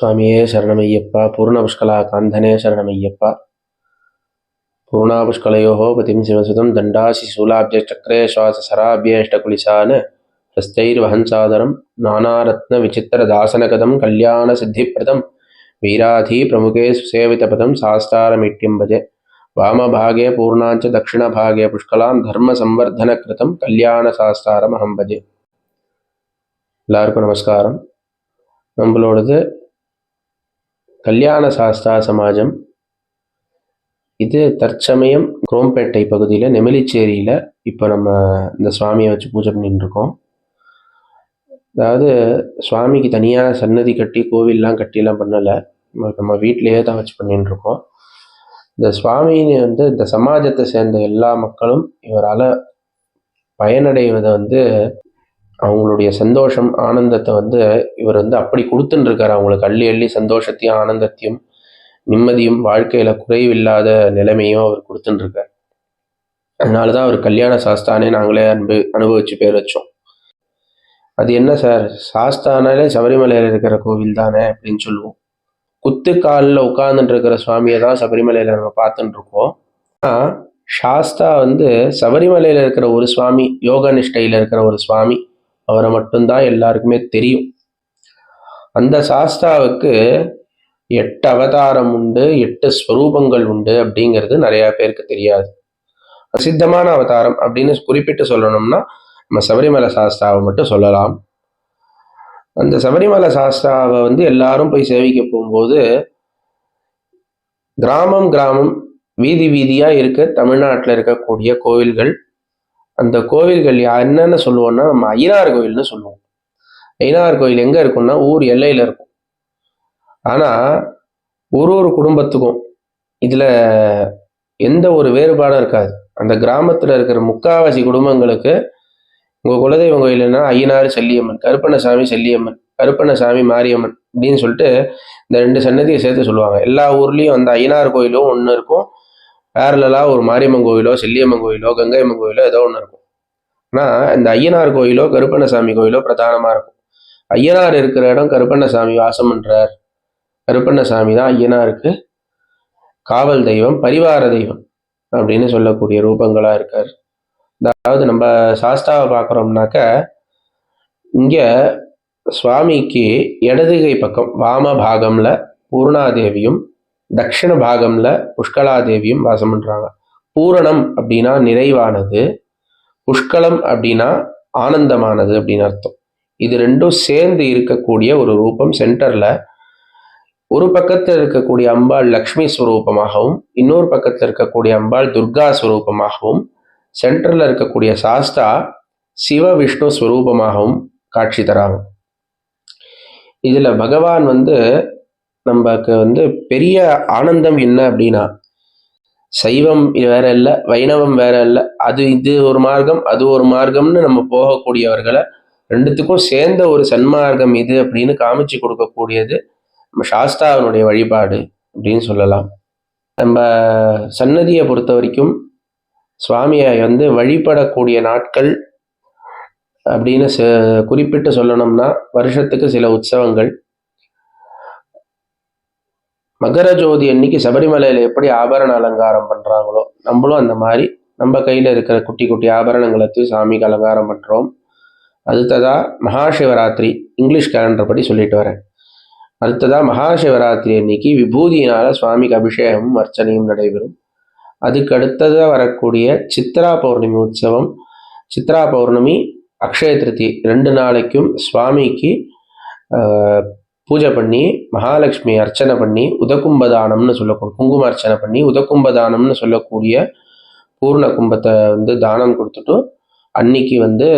சுவாமியே சரணமையப்பா. பூர்ணபுஷ்கலா காந்தனே சரணமையப்பா. பூர்ணாபுஷ்கலையோ பதிம் சிவசுதம் தண்டாசி சூலாபிய சக்கரே சுவாச சராபியேஷ்டகுலிசான ஹஸ்தைர்வஹன்சாதரம் நானாரத்ன விசித்திர தாசனகதம் கல்யாண சித்திப்பிரதம் வீராதி பிரமுகே சுசேவிதபதம் சாஸ்தாரமிட்யம் பஜே வாமபாகே பூர்ணாஞ்ச தட்சிணபாகே புஷ்கலாம் தர்ம சம்வர்தனகிருதம் கல்யாண சாஸ்தாரம் அகம் எல்லாருக்கும் நமஸ்காரம். நம்மளோடது கல்யாண சாஸ்தா சமாஜம். இது தற்சமயம் குரோம்பேட்டை பகுதியில் நெமிலிச்சேரியில் இப்போ நம்ம இந்த சுவாமியை வச்சு பூஜை பண்ணிட்டு இருக்கோம். அதாவது சுவாமிக்கு தனியாக சன்னதி கட்டி கோவில்லாம் கட்டிலாம் பண்ணலை. நம்ம நம்ம வீட்டிலேயே தான் வச்சு பண்ணிட்டு இருக்கோம். இந்த சுவாமின்னு வந்து இந்த சமாஜத்தை சேர்ந்த எல்லா மக்களும் இவரால் பயனடைவதை வந்து அவங்களுடைய சந்தோஷம் ஆனந்தத்தை வந்து இவர் வந்து அப்படி கொடுத்துட்டுருக்காரு அவங்களுக்கு அள்ளி அள்ளி சந்தோஷத்தையும் ஆனந்தத்தையும் நிம்மதியும் வாழ்க்கையில் குறைவில்லாத நிலைமையும் அவர் கொடுத்துன்னு இருக்கார் அதனால தான் அவர் கல்யாண சாஸ்தானே நாங்களே அன்பு அனுபவிச்சு பேர் வச்சோம். அது என்ன சார்? சாஸ்தானாலே சபரிமலையில் இருக்கிற கோவில் தானே அப்படின்னு சொல்லுவோம். குத்து காலில் உட்கார்ந்துட்டு இருக்கிற சுவாமியை தான் சபரிமலையில் நம்ம பார்த்துட்டு இருக்கோம் ஆனால் சாஸ்தா வந்து சபரிமலையில் இருக்கிற ஒரு சுவாமி யோக நிஷ்டையில் இருக்கிற ஒரு சுவாமி அவரை மட்டும்தான் எல்லாருக்குமே தெரியும். அந்த சாஸ்தாவுக்கு எட்டு அவதாரம் உண்டு எட்டு ஸ்வரூபங்கள் உண்டு அப்படிங்கிறது நிறைய பேருக்கு தெரியாது. பிரசித்தமான அவதாரம் அப்படின்னு குறிப்பிட்டு சொல்லணும்னா நம்ம சபரிமலை சாஸ்தாவை மட்டும் சொல்லலாம். அந்த சபரிமலை சாஸ்தாவை வந்து எல்லாரும் போய் சேவிக்க போகும்போது கிராமம் கிராமம் வீதி வீதியாக இருக்க தமிழ்நாட்டில் இருக்கக்கூடிய கோவில்கள் அந்த கோவில்கள் என்னென்ன சொல்லுவோம்னா நம்ம ஐயனார் கோவில்னு சொல்லுவோம். ஐயனார் கோயில் எங்கே இருக்கும்னா ஊர் எல்லையில் இருக்கும். ஆனால் ஒரு ஒரு குடும்பத்துக்கும் இதில் எந்த ஒரு வேறுபாடும் இருக்காது. அந்த கிராமத்தில் இருக்கிற முக்காவாசி குடும்பங்களுக்கு உங்கள் குலதெய்வம் கோயில்னா ஐயனார் செல்லியம்மன் கருப்பண்ணசாமி செல்லியம்மன் கருப்பண்ணசாமி மாரியம்மன் அப்படின்னு சொல்லிட்டு இந்த ரெண்டு சன்னதியை சேர்த்து சொல்லுவாங்க. எல்லா ஊர்லேயும் அந்த ஐயனார் கோயிலும் ஒன்று இருக்கும். பேரலாக ஒரு மாரியம்மன் கோயிலோ செல்லியம்மன் கோயிலோ கங்கையம்மன் கோயிலோ ஏதோ ஒன்று இருக்கும். ஆனால் இந்த ஐயனார் கோயிலோ கருப்பண்ணசாமி கோயிலோ பிரதானமாக இருக்கும். ஐயனார் இருக்கிற இடம் கருப்பண்ணசாமி வாசம் பண்ணுறார் கருப்பண்ணசாமி தான் ஐயனாருக்கு காவல் தெய்வம் பரிவார தெய்வம் அப்படின்னு சொல்லக்கூடிய ரூபங்களாக இருக்கார். அதாவது நம்ம சாஸ்தாவை பார்க்குறோம்னாக்க இங்கே சுவாமிக்கு இடதுகை பக்கம் வாம பாகம்ல பூர்ணாதேவியும் தட்சிண பாகம்ல புஷ்கலாதேவியும் வாசம் பண்றாங்க. பூரணம் அப்படின்னா நிறைவானது புஷ்கலம் அப்படின்னா ஆனந்தமானது அப்படின்னு அர்த்தம். இது ரெண்டும் சேர்ந்து இருக்கக்கூடிய ஒரு ரூபம் சென்டர்ல. ஒரு பக்கத்தில் இருக்கக்கூடிய அம்பாள் லக்ஷ்மி ஸ்வரூபமாகவும் இன்னொரு பக்கத்தில் இருக்கக்கூடிய அம்பாள் துர்கா ஸ்வரூபமாகவும் சென்டரில் இருக்கக்கூடிய சாஸ்தா சிவ விஷ்ணு ஸ்வரூபமாகவும் காட்சி தராங்க. இதில் பகவான் வந்து நமக்கு வந்து பெரிய ஆனந்தம் என்ன அப்படின்னா சைவம் வேற இல்லை வைணவம் வேற இல்லை அது இது ஒரு மார்க்கம் அது ஒரு மார்க்கம்னு நம்ம போகக்கூடியவர்களை ரெண்டுத்துக்கும் சேர்ந்த ஒரு சன்மார்க்கம் இது அப்படின்னு காமிச்சு கொடுக்கக்கூடியது நம்ம சாஸ்தாவினுடைய வழிபாடு அப்படின்னு சொல்லலாம். நம்ம சன்னதியை பொறுத்த வரைக்கும் சுவாமியை வந்து வழிபடக்கூடிய நாட்கள் அப்படின்னு குறிப்பிட்டு சொல்லணும்னா வருஷத்துக்கு சில உற்சவங்கள் மகர ஜோதி அன்னைக்கு சபரிமலையில் எப்படி ஆபரண அலங்காரம் பண்ணுறாங்களோ நம்மளும் அந்த மாதிரி நம்ம கையில் இருக்கிற குட்டி குட்டி ஆபரணங்களை சாமிக்கு அலங்காரம் பண்ணுறோம் அடுத்ததா மகாசிவராத்திரி இங்கிலீஷ் கேலண்டர் படி சொல்லிட்டு வரேன். அடுத்ததா மகாசிவராத்திரி அன்னைக்கு விபூதியினால சுவாமிக்கு அபிஷேகமும் அர்ச்சனையும் நடைபெறும். அதுக்கு அடுத்ததாக வரக்கூடிய சித்ரா பௌர்ணமி உற்சவம். சித்ரா பௌர்ணமி அக்ஷய திருத்தி ரெண்டு நாளைக்கும் சுவாமிக்கு பூஜை பண்ணி மகாலட்சுமி அர்ச்சனை பண்ணி உதக்கும்பதானம்னு சொல்லக்கூடிய குங்கும அர்ச்சனை பண்ணி உதக்கும்பதானம்னு சொல்லக்கூடிய பூர்ண கும்பத்தை வந்து தானம் கொடுத்துட்டு அன்னைக்கு வந்து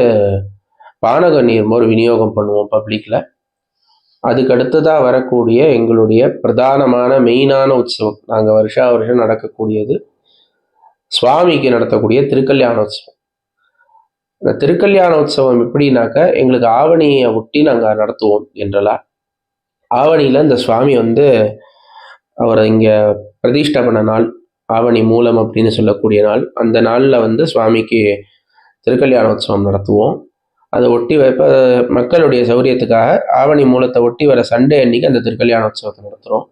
பானக நீர் மோர் விநியோகம் பண்ணுவோம் பப்ளிக்கில் அதுக்கு அடுத்ததாக வரக்கூடிய எங்களுடைய பிரதானமான மெயினான உற்சவம். நாங்கள் வருஷா வருஷம் நடக்கக்கூடியது சுவாமிக்கு நடத்தக்கூடிய திருக்கல்யாண உற்சவம் இந்த திருக்கல்யாண உற்சவம் எப்படின்னாக்க எங்களுக்கு ஆவணியை ஒட்டி நாங்கள் நடத்துவோம் என்றலா ஆவணியில் இந்த சுவாமி வந்து அவரை இங்கே பிரதிஷ்டை பண்ண நாள் ஆவணி மூலம் அப்படின்னு சொல்லக்கூடிய நாள். அந்த நாளில் வந்து சுவாமிக்கு திருக்கல்யாண உற்சவம் நடத்துவோம். அதை ஒட்டி வைப்ப மக்களுடைய சௌரியத்துக்காக ஆவணி மூலத்தை ஒட்டி வர சண்டே அன்னைக்கு அந்த திருக்கல்யாண உற்சவத்தை நடத்துகிறோம்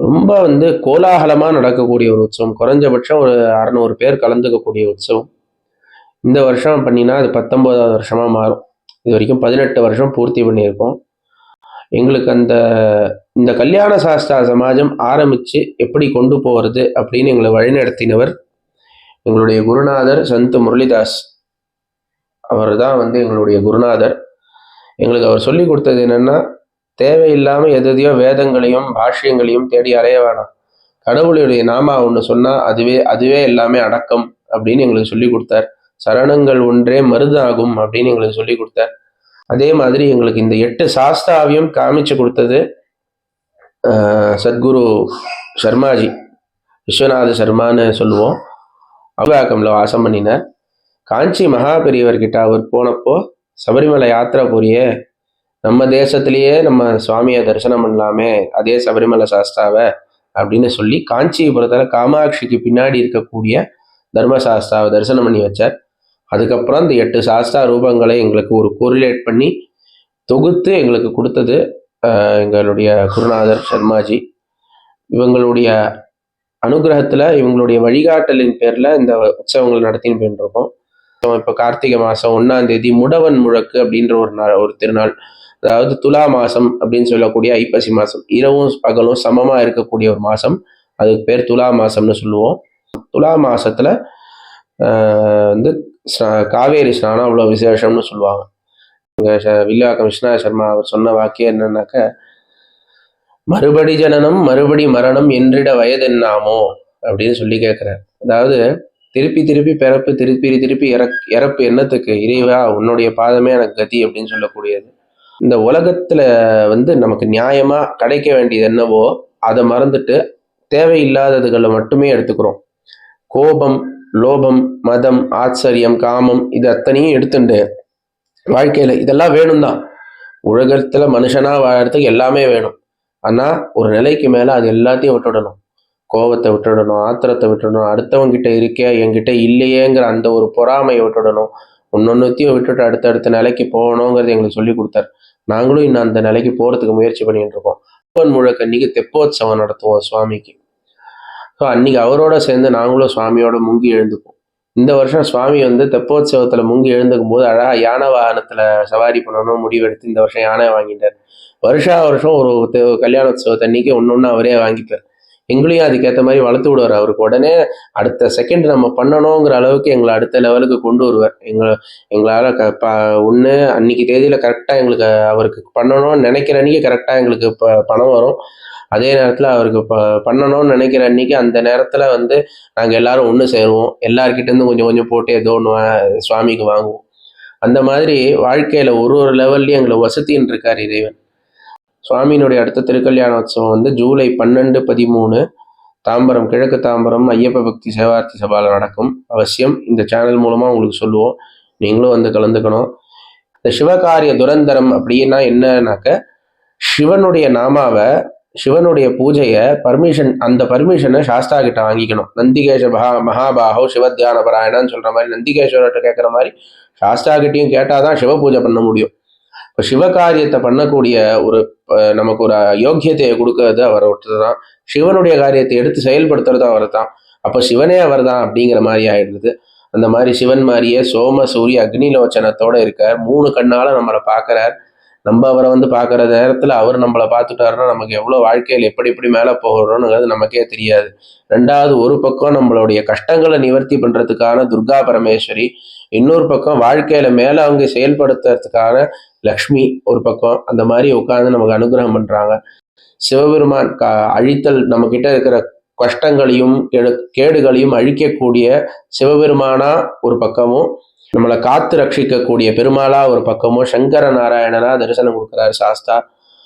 ரொம்ப வந்து கோலாகலமாக நடக்கக்கூடிய ஒரு உற்சவம். குறைஞ்சபட்சம் ஒரு அறநூறு பேர் கலந்துக்கக்கூடிய உற்சவம். இந்த வருஷம் பண்ணினா அது பத்தொம்போதாவது வருஷமாக மாறும். இது வரைக்கும் பதினெட்டு வருஷம் பூர்த்தி பண்ணியிருக்கோம். எங்களுக்கு அந்த இந்த கல்யாண சாஸ்திரா சமாஜம் ஆரம்பித்து எப்படி கொண்டு போகிறது அப்படின்னு எங்களை வழிநடத்தினவர் எங்களுடைய குருநாதர் சந்த் முரளிதாஸ். அவர் தான் வந்து எங்களுடைய குருநாதர். எங்களுக்கு அவர் சொல்லி கொடுத்தது என்னென்னா தேவையில்லாமல் எதையோ வேதங்களையும் பாஷ்யங்களையும் தேடி அலைய வேணாம். கடவுளுடைய நாமா ஒன்று சொன்னால் அதுவே அதுவே எல்லாமே அடக்கம் அப்படின்னு எங்களுக்கு சொல்லி கொடுத்தார். சரணங்கள் ஒன்றே மருதாகும் அப்படின்னு எங்களுக்கு சொல்லி கொடுத்தார். அதே மாதிரி எங்களுக்கு இந்த எட்டு சாஸ்தாவியம் காமிச்சு கொடுத்தது சத்குரு சர்மாஜி விஸ்வநாத சர்மான்னு சொல்லுவோம். அவுகாக்கம்ல வாசம் பண்ணினார். காஞ்சி மகா பெரியவர்கிட்ட அவர் போனப்போ சபரிமலை யாத்திரை போறிய நம்ம தேசத்திலேயே நம்ம சுவாமியை தரிசனம் பண்ணலாமே அதே சபரிமலை சாஸ்தாவை அப்படின்னு சொல்லி காஞ்சிபுரத்தில் காமாட்சிக்கு பின்னாடி இருக்கக்கூடிய தர்மசாஸ்தாவை தரிசனம் பண்ணி வச்சார். அதுக்கப்புறம் இந்த எட்டு சாஸ்தா ரூபங்களை எங்களுக்கு ஒரு கோரிலேட் பண்ணி தொகுத்து எங்களுக்கு கொடுத்தது எங்களுடைய குருநாதர் சர்மாஜி. இவங்களுடைய அனுகிரகத்தில் இவங்களுடைய வழிகாட்டலின் பேரில் இந்த உற்சவங்கள் நடத்தின்னு போயிட்டுருக்கோம் இப்போ கார்த்திகை மாதம் ஒன்றாம் தேதி முடவன் முழக்கு அப்படின்ற ஒரு நாள் ஒரு திருநாள். அதாவது துலா மாதம் அப்படின்னு சொல்லக்கூடிய ஐப்பசி மாதம். இரவும் பகலும் சமமாக இருக்கக்கூடிய ஒரு மாதம். அதுக்கு பேர் துலா மாதம்னு சொல்லுவோம். துலா மாதத்தில் வந்து காவேரி ஸ்நானம் அவ்வளோ விசேஷம்னு சொல்லுவாங்க. வில்லுவாக்கம் விஸ்வநா சர்மா அவர் சொன்ன வாக்கியம் என்னன்னாக்க மறுபடி ஜனனம் மறுபடி மரணம் என்றிட வயது என்னாமோ அப்படின்னு சொல்லி கேட்குறார். அதாவது திருப்பி திருப்பி பிறப்பு திருப்பி திருப்பி இறக் இறப்பு என்னத்துக்கு? இறைவா உன்னுடைய பாதமே எனக்கு கதி அப்படின்னு சொல்லக்கூடியது. இந்த உலகத்துல வந்து நமக்கு நியாயமா கிடைக்க வேண்டியது என்னவோ அதை மறந்துட்டு தேவையில்லாததுகளை மட்டுமே எடுத்துக்கிறோம். கோபம் லோபம் மதம் ஆச்சரியம் காமம் இது அத்தனையும் எடுத்துண்டு. வாழ்க்கையில் இதெல்லாம் வேணும் தான் உலகத்தில் மனுஷனாக வாழறதுக்கு எல்லாமே வேணும். ஆனால் ஒரு நிலைக்கு மேலே அது எல்லாத்தையும் விட்டுடணும். கோபத்தை விட்டுடணும் ஆத்திரத்தை விட்டுடணும் அடுத்தவங்கிட்ட இருக்கே என்கிட்ட இல்லையேங்கிற அந்த ஒரு பொறாமையை விட்டுடணும். ஒன்னொன்னுத்தையும் விட்டுட்டு அடுத்தடுத்த நிலைக்கு போகணுங்கிறது எங்களுக்கு சொல்லி கொடுத்தாரு. நாங்களும் இன்னும் அந்த நிலைக்கு போகிறதுக்கு முயற்சி பண்ணிட்டு இருக்கோம். அப்பன் முழக்க அன்னைக்கு தெப்போத்சவம் நடத்துவோம் சுவாமிக்கு. ஸோ அன்றைக்கி அவரோட சேர்ந்து நாங்களும் சுவாமியோட முங்கி எழுந்துப்போம் இந்த வருஷம் சுவாமி வந்து தெப்போத்சவத்தில் முங்கி எழுந்துக்கும் போது அழகாக யானை வாகனத்தில் சவாரி பண்ணணும் முடிவெடுத்து இந்த வருஷம் யானை வாங்கிட்டார். வருஷா வருஷம் ஒரு கல்யாணோத்சவத்தை அன்றைக்கி ஒன்று ஒன்று அவரே வாங்கிப்பார். எங்களையும் அதுக்கேற்ற மாதிரி வளர்த்து விடுவார். அவருக்கு உடனே அடுத்த செகண்ட் நம்ம பண்ணணுங்கிற அளவுக்கு எங்களை அடுத்த லெவலுக்கு கொண்டு வருவார். எங்களை எங்களால் க ப ஒன்று அன்னைக்கு தேதியில் கரெக்டாக எங்களுக்கு அவருக்கு பண்ணணும்னு நினைக்கிற அன்றைக்கி கரெக்டாக எங்களுக்கு ப பணம் வரும். அதே நேரத்தில் அவருக்கு ப பண்ணணும்னு நினைக்கிற அன்றைக்கி அந்த நேரத்தில் வந்து நாங்கள் எல்லாரும் ஒன்று சேருவோம். எல்லாருக்கிட்டேருந்து கொஞ்சம் கொஞ்சம் போட்டு ஏதோ ஒன்று சுவாமிக்கு வாங்குவோம். அந்த மாதிரி வாழ்க்கையில் ஒரு ஒரு லெவல்லையும் எங்களை வசதின்னு இருக்கார் இறைவன். சுவாமியினுடைய அடுத்த திருக்கல்யாண உற்சவம் வந்து ஜூலை பன்னெண்டு பதிமூணு தாம்பரம் கிழக்கு தாம்பரம் ஐயப்ப பக்தி சேவார்த்தி சபாவில் நடக்கும் அவசியம். இந்த சேனல் மூலமாக உங்களுக்கு சொல்லுவோம். நீங்களும் வந்து கலந்துக்கணும். இந்த சிவகாரிய துரந்தரம் அப்படின்னா என்னன்னாக்க சிவனுடைய நாமாவை சிவனுடைய பூஜையை பர்மிஷன் அந்த பர்மிஷனை சாஸ்தா கிட்ட வாங்கிக்கணும். நந்திகேஷ மகா மகாபாகோ சிவத்தியான பராயணான்னு சொல்ற மாதிரி நந்திகேஸ்வரர்கிட்ட கேட்குற மாதிரி சாஸ்தா கிட்டையும் கேட்டாதான் சிவ பூஜை பண்ண முடியும். இப்போ சிவகாரியத்தை பண்ணக்கூடிய ஒரு நமக்கு ஒரு யோக்கியத்தையை கொடுக்கறது அவர் ஒருத்தர் தான் சிவனுடைய காரியத்தை எடுத்து செயல்படுத்துறது அவர் தான் அப்போ சிவனே அவர் தான் அப்படிங்கிற மாதிரி ஆயிடுது. அந்த மாதிரி சிவன் மாதிரியே சோம சூரிய அக்னிலோச்சனத்தோட இருக்கார் மூணு கண்ணால நம்மளை பார்க்குறார். நம்ம அவரை வந்து பார்க்குற நேரத்தில் அவர் நம்மளை பார்த்துட்டாருன்னா நமக்கு எவ்வளோ வாழ்க்கையில் எப்படி எப்படி மேலே போகிறோங்கிறது நமக்கே தெரியாது. ரெண்டாவது ஒரு பக்கம் நம்மளுடைய கஷ்டங்களை நிவர்த்தி பண்ணுறதுக்கான துர்கா பரமேஸ்வரி இன்னொரு பக்கம் வாழ்க்கையில் மேலே அவங்க செயல்படுத்துறதுக்கான லக்ஷ்மி ஒரு பக்கம் அந்த மாதிரி உட்காந்து நமக்கு அனுகிரகம் பண்ணுறாங்க சிவபெருமான் க அழித்தல் நம்மக்கிட்ட இருக்கிற கஷ்டங்களையும் கேடுகளையும் அழிக்கக்கூடிய சிவபெருமானா ஒரு பக்கமும் நம்மளை காத்து ரட்சிக்கக்கூடிய பெருமாளா ஒரு பக்கமும் சங்கர நாராயணனா தரிசனம் கொடுக்குறாரு சாஸ்தா.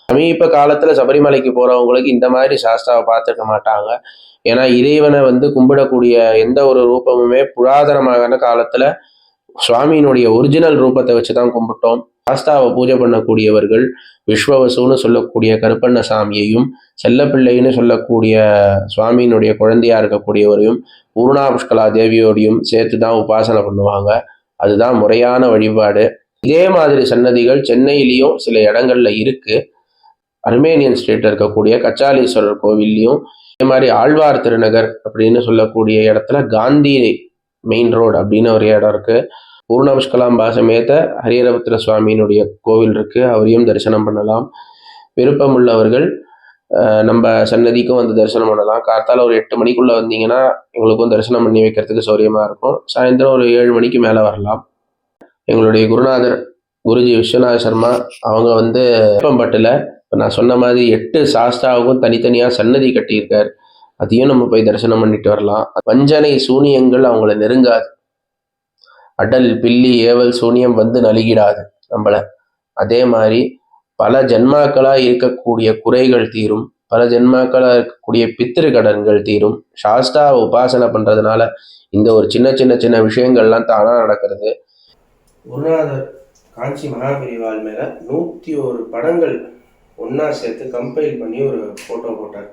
சமீப காலத்துல சபரிமலைக்கு போறவங்களுக்கு இந்த மாதிரி சாஸ்தாவை பார்த்துருக்க மாட்டாங்க. ஏன்னா இறைவனை வந்து கும்பிடக்கூடிய எந்த ஒரு ரூபமுமே புராதனமான காலத்துல சுவாமியினுடைய ஒரிஜினல் ரூபத்தை வச்சுதான் கும்பிட்டோம். சாஸ்தாவை பூஜை பண்ணக்கூடியவர்கள் விஸ்வவசுன்னு சொல்லக்கூடிய கருப்பண்ண சாமியையும் செல்லப்பிள்ளைன்னு சொல்லக்கூடிய சுவாமியினுடைய குழந்தையா இருக்கக்கூடியவரையும் பூர்ணா புஷ்கலா தேவியோடையும் சேர்த்து தான் உபாசனை பண்ணுவாங்க. அதுதான் முறையான வழிபாடு. இதே மாதிரி சன்னதிகள் சென்னையிலையும் சில இடங்கள்ல இருக்கு. அர்மேனியன் ஸ்டேட்ல இருக்கக்கூடிய கச்சாலீஸ்வரர் கோவில்லையும் இதே மாதிரி ஆழ்வார் திருநகர் அப்படின்னு சொல்லக்கூடிய இடத்துல காந்தி மெயின் ரோடு அப்படின்னு ஒரு இடம் இருக்கு. பூர்ணபுஷ்கலாம் பாசமேத்த ஹரியரபுத்திர சுவாமியினுடைய கோவில் இருக்கு. அவரையும் தரிசனம் பண்ணலாம். விருப்பம் உள்ளவர்கள் நம்ம சன்னதிக்கும் வந்து தரிசனம் பண்ணலாம். கார்த்தால ஒரு எட்டு மணிக்குள்ள வந்தீங்கன்னா எங்களுக்கும் தரிசனம் பண்ணி வைக்கிறதுக்கு சௌரியமா இருக்கும். சாயந்தரம் ஒரு ஏழு மணிக்கு மேலே வரலாம். எங்களுடைய குருநாதர் குருஜி விஸ்வநாத சர்மா அவங்க வந்து வேப்பம்பட்டில் இப்போ நான் சொன்ன மாதிரி எட்டு சாஸ்தாவுக்கும் தனித்தனியாக சன்னதி கட்டியிருக்கார். அதையும் நம்ம போய் தரிசனம் பண்ணிட்டு வரலாம். வஞ்சனை சூனியங்கள் அவங்கள நெருங்காது. அடல் பில்லி ஏவல் சூனியம் வந்து நலுகிடாது நம்மளை. அதே மாதிரி பல ஜென்மாக்களாக இருக்கக்கூடிய குறைகள் தீரும் பல ஜென்மாக்களாக இருக்கக்கூடிய பித்திரு கடன்கள் தீரும். சாஸ்தாவை உபாசனை பண்ணுறதுனால இந்த ஒரு சின்ன சின்ன சின்ன விஷயங்கள்லாம் தானாக நடக்கிறது. குருநாதர் காஞ்சி மகாபெரிவாள் மேலே நூற்றி ஒரு படங்கள் ஒன்றா சேர்த்து கம்பைல் பண்ணி ஒரு ஃபோட்டோ போட்டார்.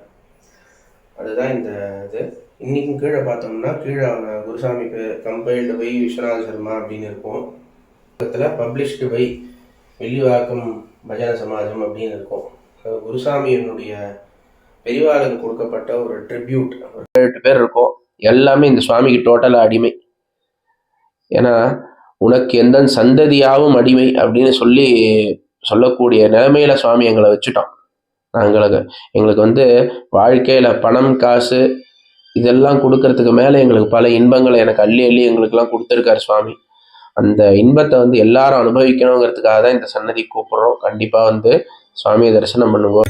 அதுதான் இந்த இது. இன்றைக்கும் கீழே பார்த்தோம்னா கீழே அவங்க குருசாமி பேர் கம்பைல்டு பை விஸ்வநாத சர்மா அப்படின்னு இருக்கும். பக்கத்தில் பப்ளிஷ்டு பை வெள்ளிவாக்கம் பஜன சமாஜம் அப்படின்னு இருக்கும். குருசாமியினுடைய பெரியவாளுக்கு கொடுக்கப்பட்ட ஒரு ட்ரிபியூட் எட்டு பேர் இருக்கும். எல்லாமே இந்த சுவாமிக்கு டோட்டலாக அடிமை. ஏன்னா உனக்கு எந்த சந்ததியாவும் அடிமை அப்படின்னு சொல்லி சொல்லக்கூடிய நிலைமையில சுவாமி எங்களை வச்சுட்டோம் நாங்களுக்கு எங்களுக்கு வந்து வாழ்க்கையில பணம் காசு இதெல்லாம் கொடுக்கறதுக்கு மேலே எங்களுக்கு பல இன்பங்களை எனக்கு அள்ளி அள்ளி எங்களுக்கெல்லாம் கொடுத்துருக்காரு சுவாமி. அந்த இன்பத்தை வந்து எல்லாரும் அனுபவிக்கணுங்கிறதுக்காக தான் இந்த சன்னதி கூப்பிட்றோம். கண்டிப்பாக வந்து சுவாமியை தரிசனம் பண்ணுவோம்.